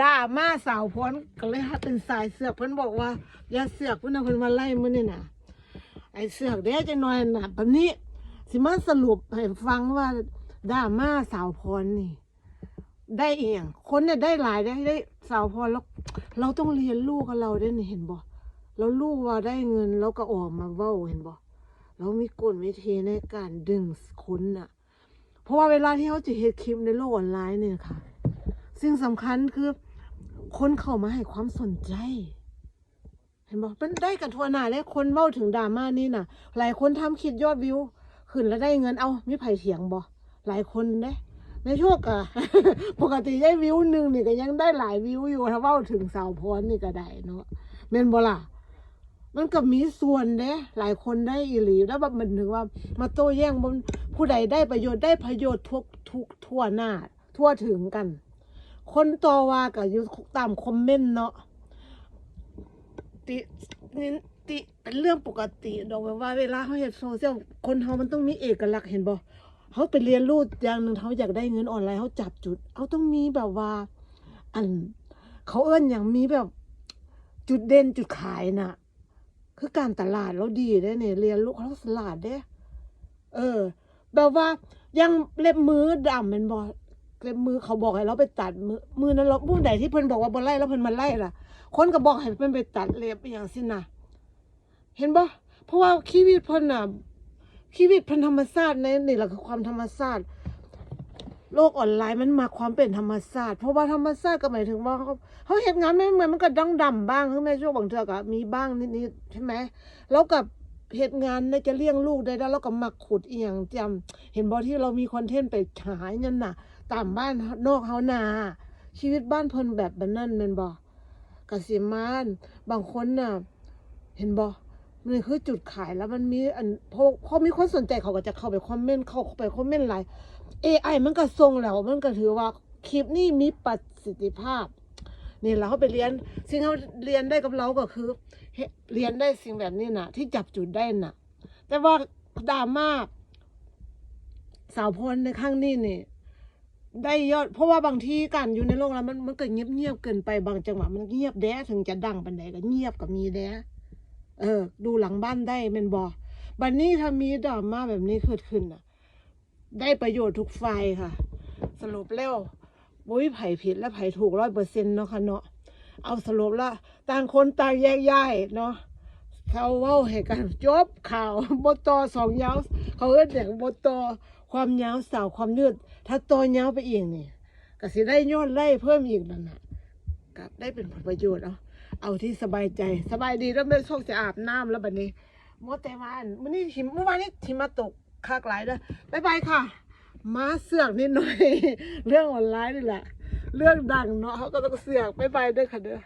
ด่ามาสาวพ้นก็เลยหาเป็นสายเสือกเพิ่นบอกว่าอย่าเสือกเพิ่นเอาเพิ่นมาไล่มื้อนี่น่ะ ไอ้เสือกเด้จะน้อยน่ะบัดนี้สิมาสรุปให้ฟังว่าด่ามาสาวพรนี่ ได้เองคนเนี่ยได้หลายได้ได้สาวพรแล้วเราต้องเรียนรู้กับเราได้เห็นบ่เรารู้ว่าได้เงินแล้วก็ออกมาเว้าเห็นบ่เรามีกลวิธีในการดึงคนน่ะ เพราะว่าเวลาที่เขาจะเฮ็ดคลิปในโลกออนไลน์เนี่ยค่ะ สิ่งสำคัญคือ คนเข้ามาให้ความสนใจ เห็นบอกเป็นได้กันทั่วหน้าได้คนเว้าถึงดราม่านี่น่ะ หลายคนทำคลิดยอดวิว ขึ้นแล้วได้เงินเอามีไผเถียงบ่หลายคนเด้ในโชคอะปกติได้วิวหนึ่งนี่ก็ยังได้หลายวิวอยู่ถ้าเว้าถึงสาวพรนี่ก็ได้เนาะเมนบล่ะมันก็มีส่วนเด้หลายคนได้อีหลีแล้วแบบมันถึงว่า มาโต้แย้งบนผู้ใดได้ประโยชน์ได้ประโยชน์ทุกทุกทั่วหน้าทั่วถึงกัน คนต่อว่ากับอยู่ตามคอมเมนต์เนาะตินี่ติเป็นเรื่องปกติดอกแบบว่าเวลาเขาเห็นโซเชียลคนเขามันต้องมีเอกลักษณ์เห็นบ่เขาไปเรียนรู้อย่างหนึ่งเขาอยากได้เงินออนไลน์เขาจับจุดเขาต้องมีแบบว่า อัน เขาเอิ้นอย่างมีแบบจุดเด่นจุดขายน่ะ คือการตลาดเราดีได้เนี่ยเรียนรู้เขาตลาดเด้เออ แบบว่ายังเล็บมือดำแมันบอ เล็บมือเขาบอกให้เราไปตัดมือมือนั้นเรามือใดที่เพิ่นบอกว่าบ่ไล่แล้วเพิ่นมาไล่ล่ะ คนก็บอกให้เพิ่นไปตัดเล็บอย่างสินะเห็นบ่เพราะว่าชีวิตเพิ่นน่ะชีวิตเพิ่นธรรมชาติในนี่แหละคือความธรรมชาติโลกออนไลน์มันมาความเป็นธรรมชาติเพราะว่าธรรมชาติก็หมายถึงว่าเขาเขาเห็นงานไม่เหมือนมันก็ดังดำบ้างคือแม่ช่วงบางเทื่อก็มีบ้างนิดๆใช่ไหมแล้วกับ เหตุงานในจะเลี้ยงลูกได้แล้วเราก็มาขุดอียงจำเห็นบอที่เรามีคอนเทนต์ไปหายเงินน่ะ ตามบ้านนอกเฮานาชีวิตบ้านเพิ่นแบบแบบนั้นแม่นบ่กสิมานบางคนน่ะ เห็นบ่มันคือจุดขายแล้วมันมีอันพอพอมีคนสนใจเขาก็จะเข้าไปคอมเมนต์เข้าไปคอมเมนต์หลาย AI มันก็ทรงแล้ว มันก็ถือว่าคลิปนี้มีประสิทธิภาพ นี่เราเขาไปเรียน สิ่งเขาเรียนได้กับเราก็คือเรียนได้สิ่งแบบนี้น่ะที่จับจุดได้น่ะแต่ว่าดราม่าสาวพรในข้างนี้นี่ได้ยอด เพราะว่าบางทีการอยู่ในโลกแล้วมันมันก็เงียบเงียบๆเกินไปบางจังหวะมันเงียบแด้ถึงจะดังปันใดก็เงียบก็มีแด้เออ ดูหลังบ้านได้แมันบอบันนี้ถ้ามีดราม่าแบบนี้เกิดขึ้นน่ะ ได้ประโยชน์ทุกฝ่ายค่ะ สรุปแล้ว บุ้ยไผ่ผิดและไผ่ถูกร้อยเปอร์เซ็นต์เนาะค่ะเนาะเอาสรุปละต่างคนต่างแยกย้ายเนาะเขาเว้าให้กันจบข่าวบตอสองยาวเขาเอิ้นอย่างบตอความยาวสาวความยืด ถ้าตอยาวไปอีกนี่ยก็สิได้ยอดไล่เพิ่มอีกนั่นน่ะกับได้เป็นผลประโยชน์เอาะเอาที่สบายใจสบายดีแล้วไม่โชคจะอาบน้ำแล้วบัดนี้มดแต่มาอันมื่อนี้หิมเมื่อวานนี้หิมมาตกคากหลายเด้อบายบายค่ะ มาเสือกนิดหน่อย เรื่องออนไลน์นี่แหละ เรื่องดังเนาะเขาก็ต้องเสือกไปไปด้วยค่ะเด้อ